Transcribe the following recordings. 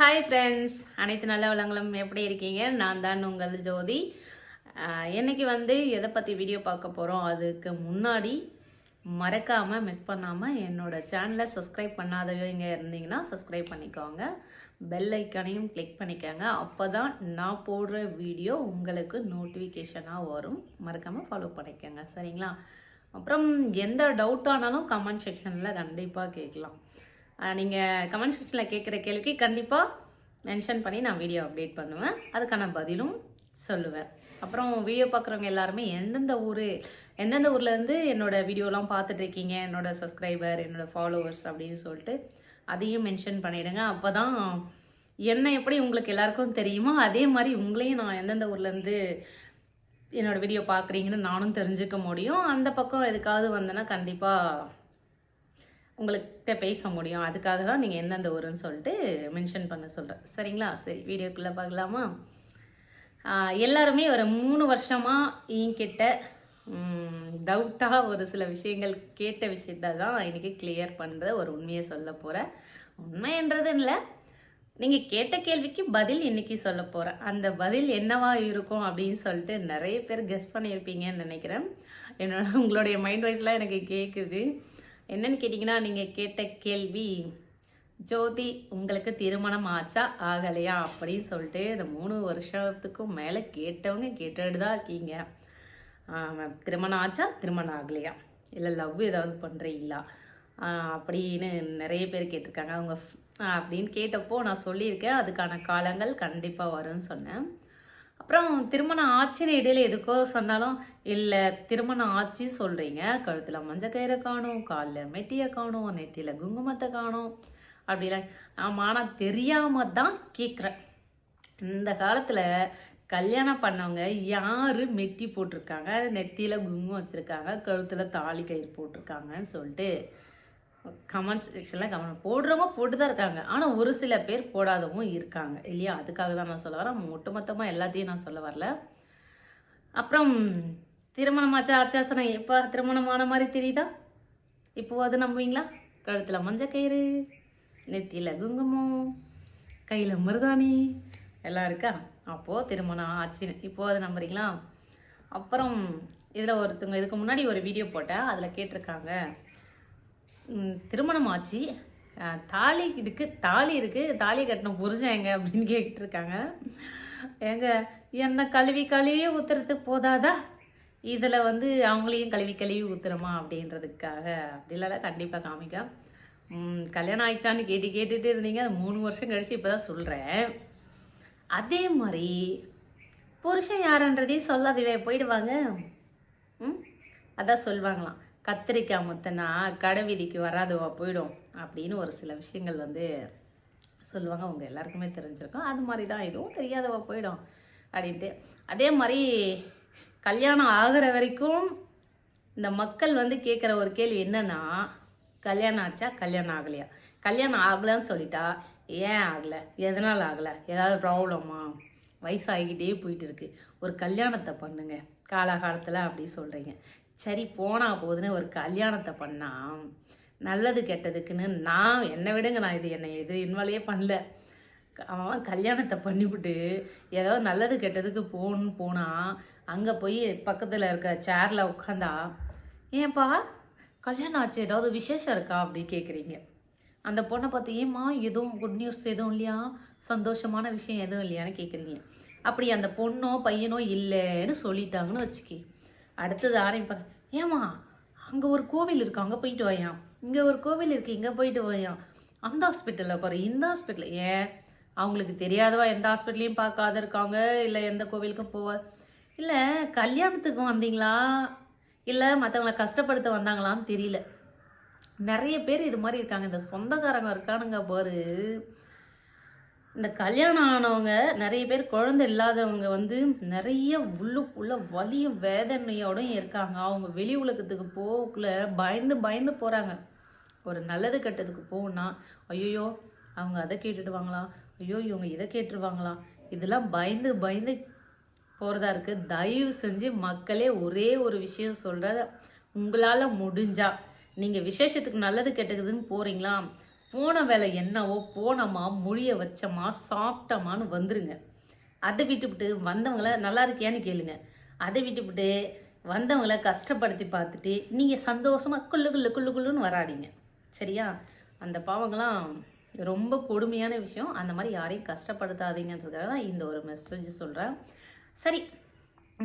Hi friends அனைத்து நல்ல வளங்களும். எப்படி இருக்கீங்க? நான் தான் உங்கள் ஜோதி. என்னைக்கு வந்து எதை பற்றி வீடியோ பார்க்க போகிறோம் அதுக்கு முன்னாடி மறக்காமல் மிஸ் பண்ணாமல் என்னோடய சேனலை சப்ஸ்கிரைப் பண்ணாதவங்க இருந்தீங்கன்னா சப்ஸ்கிரைப் பண்ணிக்கோங்க. பெல் ஐக்கானையும் கிளிக் பண்ணிக்கோங்க. அப்போ தான் நான் போடுற வீடியோ உங்களுக்கு நோட்டிஃபிகேஷனாக வரும். மறக்காமல் ஃபாலோ பண்ணிக்கோங்க. சரிங்களா? அப்புறம் எந்த டவுட் ஆனாலும் கமெண்ட் செக்ஷனில் கண்டிப்பாக கேட்கலாம். நீங்கள் கமெண்ட் செக்ஷனில் கேட்குற கேள்விக்கு கண்டிப்பாக மென்ஷன் பண்ணி நான் வீடியோ அப்டேட் பண்ணுவேன். அதுக்கான பதிலும் சொல்லுவேன். அப்புறம் வீடியோ பார்க்குறவங்க எல்லாருமே எந்தெந்த ஊர் எந்தெந்த ஊர்லேருந்து என்னோடய வீடியோலாம் பார்த்துட்ருக்கீங்க என்னோடய சப்ஸ்கிரைபர் என்னோடய ஃபாலோவர்ஸ் அப்படின்னு சொல்லிட்டு அதையும் மென்ஷன் பண்ணிவிடுங்க அப்போ தான் என்ன எப்படி உங்களுக்கு எல்லாருக்கும் தெரியுமோ அதே மாதிரி உங்களையும் நான் எந்தெந்த ஊர்லேருந்து என்னோடய வீடியோ பார்க்குறீங்கன்னு நானும் தெரிஞ்சுக்க முடியும். அந்த பக்கம் எதுக்காவது வந்தேன்னா கண்டிப்பாக உங்கள்கிட்ட பேச முடியும். அதுக்காக தான் நீங்கள் எந்தெந்த ஊருன்னு சொல்லிட்டு மென்ஷன் பண்ண சொல்கிறேன் சரிங்களா? சரி வீடியோக்குள்ளே பார்க்கலாமா? எல்லாருமே ஒரு மூணு வருஷமாக என்கிட்ட டவுட்டாக ஒரு சில விஷயங்கள் கேட்ட விஷயத்த தான் இன்றைக்கி கிளியர் பண்ணுற ஒரு உண்மையை சொல்ல போகிறேன் உண்மைன்றது இல்லை. நீங்கள் கேட்ட கேள்விக்கு பதில் இன்னைக்கு சொல்ல போகிறேன் அந்த பதில் என்னவா இருக்கும் அப்படின்னு சொல்லிட்டு நிறைய பேர் கெஸ் பண்ணியிருப்பீங்கன்னு நினைக்கிறேன். என்னோட உங்களுடைய மைண்ட் வாய்ஸ்லாம் எனக்கு கேட்குது என்னன்னு கேட்டிங்கன்னா நீங்கள் கேட்ட கேள்வி ஜோதி உங்களுக்கு திருமணம் ஆச்சா? ஆகலையா? அப்படின்னு சொல்லிட்டு இந்த மூணு வருஷத்துக்கும் மேலே கேட்டவங்க கேட்டுட்டு தான் இருக்கீங்க திருமணம் ஆச்சா? திருமணம் ஆகலையா? இல்லை லவ் ஏதாவது பண்ணுறீங்களா அப்படின்னு நிறைய பேர் கேட்டிருக்காங்க. அவங்க அப்படின்னு கேட்டப்போ நான் சொல்லியிருக்கேன். அதுக்கான காலங்கள் கண்டிப்பாக வரும்னு சொன்னேன். அப்புறம் திருமணம் ஆச்சுன்னு இடையில எதுக்கோ சொன்னாலும் இல்லை திருமணம் ஆச்சுன்னு சொல்கிறீங்க கழுத்தில் மஞ்சள் கயிறை காணும் காலில் மெட்டியை காணும் நெத்தியில் குங்குமத்தை காணும். அப்படிலாம். ஆமாம் ஆனால் தெரியாமல் தான் கேட்குறேன் இந்த காலத்தில் கல்யாணம் பண்ணவங்க யார் மெட்டி போட்டிருக்காங்க? நெத்தியில் குங்குமம் வச்சுருக்காங்க கழுத்தில் தாலி கயிறு போட்டிருக்காங்கன்னு சொல்லிட்டு கமெண்ட் செக்ஷனில் கமெண்ட் போடுறவங்க போட்டு தான் இருக்காங்க. ஆனால் ஒரு சில பேர் போடாதவங்க இருக்காங்க. இல்லையா? அதுக்காக தான் நான் சொல்ல வரேன். ஒட்டுமொத்தமாக எல்லாத்தையும் நான் சொல்ல வரல. அப்புறம் திருமணமாச்சா ஆச்சாசனம் எப்போ? திருமணமான மாதிரி தெரியுதா? இப்போ அது நம்புவீங்களா? கழுத்தில் மஞ்சள் கயிறு நெத்தியில் குங்குமம் கையில் மருதாணி எல்லாம் இருக்கா? அப்போது திருமணம் ஆச்சுன்னு. இப்போ அது நம்புறீங்களா? அப்புறம் இதில் ஒருத்தவங்க இதுக்கு முன்னாடி ஒரு வீடியோ போட்டேன். அதில் கேட்டிருக்காங்க. திருமணம் ஆச்சு தாலி இருக்கு தாலி இருக்கு. தாலி கட்டின புருஷன் எங்க அப்படின்னு கேட்டிருக்காங்க ஏங்க என்ன கழுவி கழுவி ஊத்துறது போதாதா? இதில் வந்து அவங்களையும் கழுவி கழுவி ஊத்துறோமா அப்படின்றதுக்காக. அப்படிலாம் கண்டிப்பாக காமிக்க. கல்யாணம் ஆயிடுச்சான்னு கேட்டு கேட்டுட்டு இருந்தீங்க. அது மூணு வருஷம் கழிச்சு இப்போ தான் சொல்கிறேன் அதே மாதிரி புருஷன் யாருன்றதையும் சொல்லாதவே போயிடுவாங்க. ம் அதான் சொல்லுவாங்களாம் கத்திரிக்காய் முத்தனா கடை வீதிக்கு வராதுவா போயிடும் அப்படின்னு ஒரு சில விஷயங்கள் வந்து சொல்லுவாங்க. அவங்க எல்லாருக்குமே தெரிஞ்சிருக்கும். அது மாதிரி தான் இதுவும் தெரியாதவா போயிடும் அப்படின்ட்டு. அதே மாதிரி கல்யாணம் ஆகிற வரைக்கும் இந்த மக்கள் வந்து கேட்குற ஒரு கேள்வி என்னன்னா கல்யாணம் ஆச்சா கல்யாணம் ஆகலையா? கல்யாணம் ஆகலைன்னு சொல்லிட்டா ஏன் ஆகலை? எதனால் ஆகலை? ஏதாவது ப்ராப்ளமா வயசாகிக்கிட்டே போயிட்டு இருக்கு. ஒரு கல்யாணத்தை பண்ணுங்க. காலகாலத்தில் அப்படி சொல்கிறீங்க சரி போனா போகுதுன்னு ஒரு கல்யாணத்தை பண்ணால் நல்லது கெட்டதுக்குன்னு நான் என்னை விடுங்க நான் இது என்னை இது இன்வால்வே பண்ணல. அவன் கல்யாணத்தை பண்ணிவிட்டு ஏதாவது நல்லது கெட்டதுக்கு போகணுன்னு போனால் அங்கே போய் பக்கத்தில் இருக்க சேரில் உட்காந்தா ஏன்பா கல்யாணம் ஆச்சு ஏதாவது விசேஷம் இருக்கா? அப்படி கேட்குறீங்க அந்த பொண்ணை பார்த்து ஏம்மா எதுவும் குட் நியூஸ் எதுவும் இல்லையா? சந்தோஷமான விஷயம் எதுவும் இல்லையான்னு கேட்குறீங்க அப்படி அந்த பொண்ணோ பையனோ இல்லைன்னு சொல்லிட்டாங்கன்னு வச்சுக்கி அடுத்தது ஆரம்பிப்பாங்க ஏம்மா அங்கே ஒரு கோவில் இருக்கு அங்கே போயிட்டு வாயாம் இங்கே ஒரு கோவில் இருக்குது இங்கே போயிட்டு வாயாம் அந்த ஹாஸ்பிட்டலில் பாரு இந்த ஹாஸ்பிட்டல் ஏன்? அவங்களுக்கு தெரியாதவா எந்த ஹாஸ்பிட்டலையும் பார்க்காத இருக்காங்க? இல்லை எந்த கோவிலுக்கும் போவ? இல்லை கல்யாணத்துக்கு வந்தீங்களா? இல்லை மற்றவங்கள கஷ்டப்படுத்த வந்தாங்களான்னு தெரியல. நிறைய பேர் இது மாதிரி இருக்காங்க. இந்த சொந்தக்காரங்க இருக்கானுங்க பாரு. இந்த கல்யாணம் ஆனவங்க நிறைய பேர் குழந்தை இல்லாதவங்க வந்து நிறைய உள்ளுக்குள்ள வலியும் வேதனையோடும் இருக்காங்க. அவங்க வெளி உலகத்துக்கு போகக்குள்ள பயந்து பயந்து போகிறாங்க ஒரு நல்லது கெட்டதுக்கு போகணும்னா ஐயோ அவங்க அதை கேட்டுடுவாங்களா? ஐயோ இவங்க இதை கேட்டுருவாங்களா? இதெல்லாம் பயந்து பயந்து போகிறதா இருக்குது தயவு செஞ்சு மக்களே ஒரே ஒரு விஷயம் சொல்கிற உங்களால் முடிஞ்சா. நீங்கள் விசேஷத்துக்கு நல்லது கெட்டதுன்னு போகிறீங்களா போன வேலை என்னவோ போனோமா மொழியை வச்சோமா சாப்பிட்டோமான்னு வந்துருங்க. அதை விட்டுவிட்டு வந்தவங்கள நல்லா இருக்கியான்னு கேளுங்க. அதை விட்டுவிட்டு வந்தவங்கள கஷ்டப்படுத்தி பார்த்துட்டு நீங்கள் சந்தோஷமாக குள்ளு குள்ளு குள்ளு குள்ளுன்னு வராதீங்க. சரியா? அந்த பாவங்களாம் ரொம்ப கொடுமையான விஷயம். அந்த மாதிரி யாரையும் கஷ்டப்படுத்தாதீங்கன்றதுக்காக தான் இந்த ஒரு மெசேஜ் சொல்கிறேன் சரி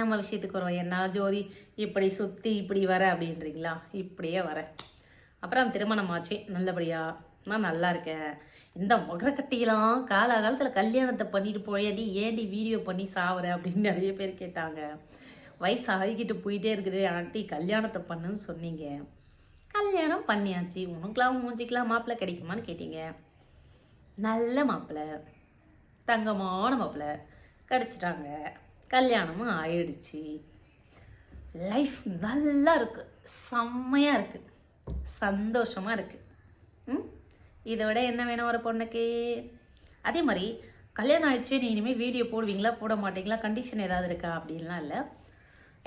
நம்ம விஷயத்துக்கு வரோம் என்ன ஜோதி இப்படி சுற்றி இப்படி வர அப்படின்றீங்களா? இப்படியே வரேன் அப்புறம் திருமணம் ஆச்சு. நல்லபடியாக நான் நல்லா இருக்கேன். இந்த முகரக்கட்டியெல்லாம் காலாகாலத்தில் கல்யாணத்தை பண்ணிட்டு போயடி ஏடி வீடியோ பண்ணி சாவுற அப்படின்னு நிறைய பேர் கேட்டாங்க. வயசு ஆகிக்கிட்டு போயிட்டே இருக்குது. ஆண்டி கல்யாணத்தை பண்ணுன்னு சொன்னீங்க. கல்யாணம் பண்ணியாச்சு. உனக்கெல்லாம் மூஞ்சிக்கலாம் மாப்பிள்ளை கிடைக்குமான்னு கேட்டீங்க. நல்ல மாப்பிள்ளை. தங்கமான மாப்பிள்ளை. கிடச்சிட்டாங்க. கல்யாணமும் ஆயிடுச்சு. லைஃப் நல்லா இருக்குது செம்மையாக இருக்குது சந்தோஷமாக இருக்குது ம்? இதை விட என்ன வேணும் ஒரு பொண்ணுக்கு? அதே மாதிரி கல்யாணம் ஆயிடுச்சு நீ இனிமேல் வீடியோ போடுவீங்களா? போட மாட்டீங்களா? கண்டிஷன் ஏதாவது இருக்கா? அப்படின்லாம் இல்லை.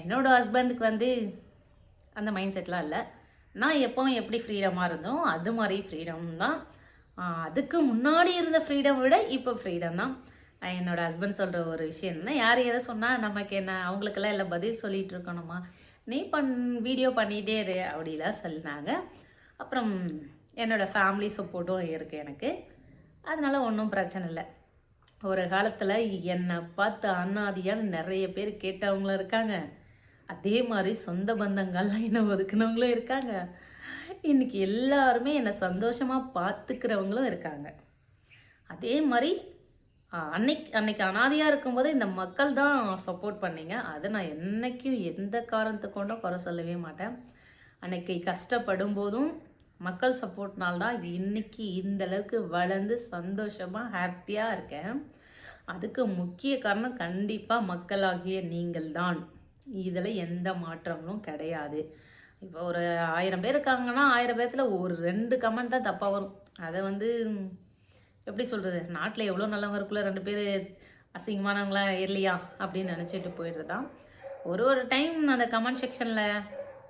என்னோடய ஹஸ்பண்டுக்கு வந்து அந்த மைண்ட் செட்லாம் இல்லை. நான் எப்போவும் எப்படி ஃப்ரீடமாக இருந்தோம் அது மாதிரி ஃப்ரீடம் தான். அதுக்கு முன்னாடி இருந்த ஃப்ரீடம் விட இப்போ ஃப்ரீடம் தான். என்னோடய ஹஸ்பண்ட் சொல்கிற ஒரு விஷயம் என்ன? யார் எதை சொன்னால் நமக்கு என்ன அவங்களுக்கெல்லாம் இல்லை பதில் சொல்லிகிட்டு இருக்கணுமா? நீ பண் வீடியோ பண்ணிகிட்டே இரு அப்படிலாம் சொன்னாங்க. அப்புறம் என்னோட ஃபேமிலி சப்போர்ட்டும் இருக்குது எனக்கு. அதனால் ஒன்றும் பிரச்சனை இல்லை. ஒரு காலத்தில் என்னை பார்த்து அண்ணாதியான்னு நிறைய பேர் கேட்டவங்களும் இருக்காங்க. அதே மாதிரி சொந்த பந்தங்கள்லாம் என்னை ஒதுக்குனவங்களும் இருக்காங்க. இன்றைக்கி எல்லாருமே என்னை சந்தோஷமாக பார்த்துக்கிறவங்களும் இருக்காங்க. அதே மாதிரி அன்னைக்கு அன்னைக்கு அனாதையாக இருக்கும்போது இந்த மக்கள் தான் சப்போர்ட் பண்ணீங்க. அதை நான் என்றைக்கும் எந்த காரணத்துக்கொண்டும் குறை சொல்லவே மாட்டேன். அன்னைக்கு கஷ்டப்படும் போதும் மக்கள் சப்போர்ட்னால் தான் இன்னைக்கு இந்த அளவுக்கு வளர்ந்து சந்தோஷமாக ஹாப்பியாக இருக்கேன். அதுக்கு முக்கிய காரணம் கண்டிப்பாக மக்களாகிய நீங்கள் தான் இதில் எந்த மாற்றங்களும் கிடையாது. இப்போ ஒரு ஆயிரம் பேர் இருக்காங்கன்னா ஆயிரம் பேர்த்தில் ஒரு ரெண்டு கமெண்ட் தான் தப்பாக வரும். அதை வந்து எப்படி சொல்கிறது நாட்டில் எவ்வளோ நல்லவங்க இருக்குள்ள ரெண்டு பேர் அசிங்கமானவங்களா இல்லையா? அப்படின்னு நினச்சிட்டு போயிடுறதான் ஒரு ஒரு டைம் அந்த கமெண்ட் செக்ஷனில்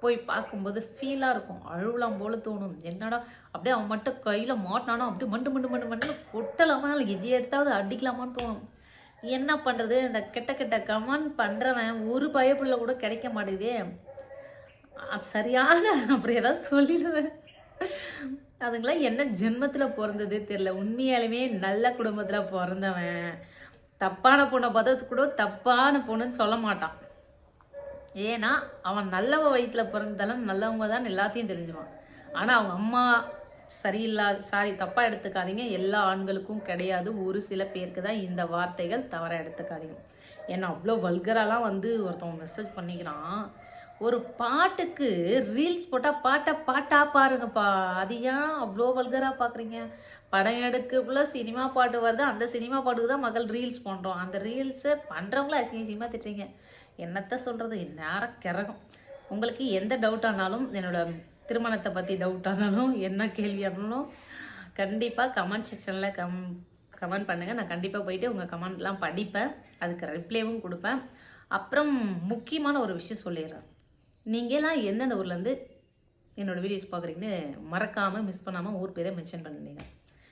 போய் பார்க்கும்போது ஃபீலாக இருக்கும். அழுவலாம் போல தோணும். என்னடா அப்படியே அவன் மட்டும் கையில் மாட்டினானோ அப்படியே மண்டு மண்டு மண்டு மண்டு கொட்டலாமா? இல்லை எது எடுத்தாவது அடிக்கலாமான்னு தோணும். என்ன பண்ணுறது இந்த கெட்ட கெட்ட கமெண்ட் பண்ணுறவன் ஒரு பயப்புள்ள கூட கிடைக்க மாட்டேதே அது சரியான அப்படி ஏதாவது சொல்லிடுவேன். அதுங்களாம் என்ன ஜென்மத்தில் பிறந்ததே தெரில உண்மையாலுமே நல்ல குடும்பத்தில் பிறந்தவன். தப்பான பொண்ணை பார்த்தது கூட தப்பான பொண்ணுன்னு சொல்ல மாட்டான். ஏன்னா அவன் நல்லவ வயிற்றுல பிறந்தாலும் நல்லவங்க தான் எல்லாத்தையும் தெரிஞ்சுவான் ஆனால் அவங்க அம்மா சரியில்லாத சாரி தப்பாக எடுத்துக்காதீங்க. எல்லா ஆண்களுக்கும் கிடையாது. ஒரு சில பேருக்கு தான் இந்த வார்த்தைகள் தவறாக எடுத்துக்காதீங்க. ஏன்னா அவ்வளோ வல்கராலாம் வந்து ஒருத்தவங்க மெசேஜ் பண்ணிக்கிறான். ஒரு பாட்டுக்கு ரீல்ஸ் போட்டால் பாட்டை பாட்டாக பாருங்கப்பா. அது ஏன் அவ்வளோ வல்கராக பார்க்குறீங்க படம் எடுக்கக்குள்ள சினிமா பாட்டு வருது. அந்த சினிமா பாட்டுக்கு தான் மக்கள் ரீல்ஸ் பண்ணுறோம் அந்த ரீல்ஸை பண்ணுறவங்கள அசிங்க அசிங்கமாக திட்டுறீங்க. என்னத்த சொல்கிறது நேரம் கிறகும் உங்களுக்கு எந்த டவுட் ஆனாலும் என்னோடய திருமணத்தை பற்றி டவுட் ஆனாலும் என்ன கேள்வி ஆனாலும் கண்டிப்பாக கமெண்ட் செக்ஷனில் கம் கமெண்ட் பண்ணுங்கள் நான் கண்டிப்பாக போயிட்டு உங்கள் கமெண்ட்லாம் படிப்பேன். அதுக்கு ரிப்ளைவும் கொடுப்பேன். அப்புறம் முக்கியமான ஒரு விஷயம் சொல்லிடுறேன். நீங்களாம் எந்தெந்த ஊர்லேருந்து என்னோடய வீடியோஸ் பார்க்குறீங்கன்னு மறக்காமல் மிஸ் பண்ணாமல் ஊர் பேரை மென்ஷன் பண்ணுறீங்க